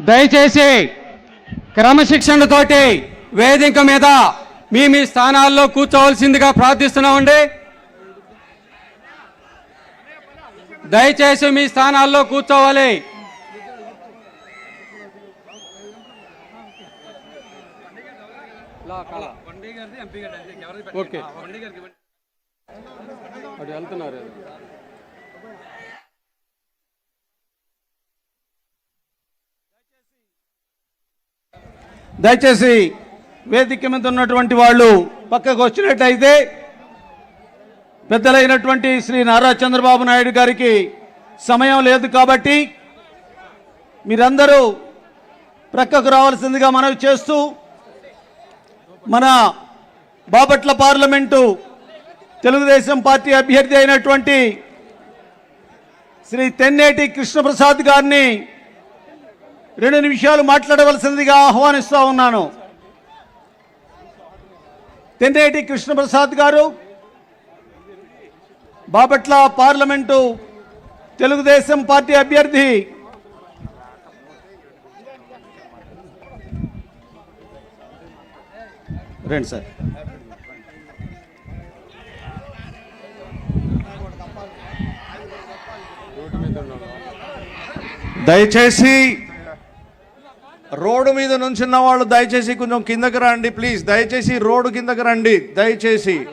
దయచేసి క్రమశిక్షణతోటి వేదిక మీద మీ మీ స్థానాల్లో కూర్చోవలసిందిగా ప్రార్థిస్తున్నామండి. దయచేసి మీ స్థానాల్లో కూర్చోవాలి. ఓకే. అటు వెళ్తున్నారు. దయచేసి వేదిక మీద ఉన్నటువంటి వాళ్ళు పక్కకు వచ్చినట్టయితే పెద్దలైనటువంటి శ్రీ నారా చంద్రబాబు నాయుడు గారికి సమయం లేదు కాబట్టి మీరందరూ ప్రక్కకు రావాల్సిందిగా మనవి చేస్తూ మన బాపట్ల పార్లమెంటు తెలుగుదేశం పార్టీ అభ్యర్థి అయినటువంటి శ్రీ తెన్నేటి కృష్ణప్రసాద్ గారిని రెండు నిమిషాలు మాట్లాడవలసిందిగా ఆహ్వానిస్తూ ఉన్నాను. తెన్నేటి కృష్ణప్రసాద్ గారు బాపట్ల పార్లమెంటు తెలుగుదేశం పార్టీ అభ్యర్థి రండి సార్. దయచేసి రోడ్డు మీద నుంచున్న వాళ్ళు దయచేసి కొంచెం కిందకి రండి ప్లీజ్. దయచేసి రోడ్డు కిందకి రండి. దయచేసి.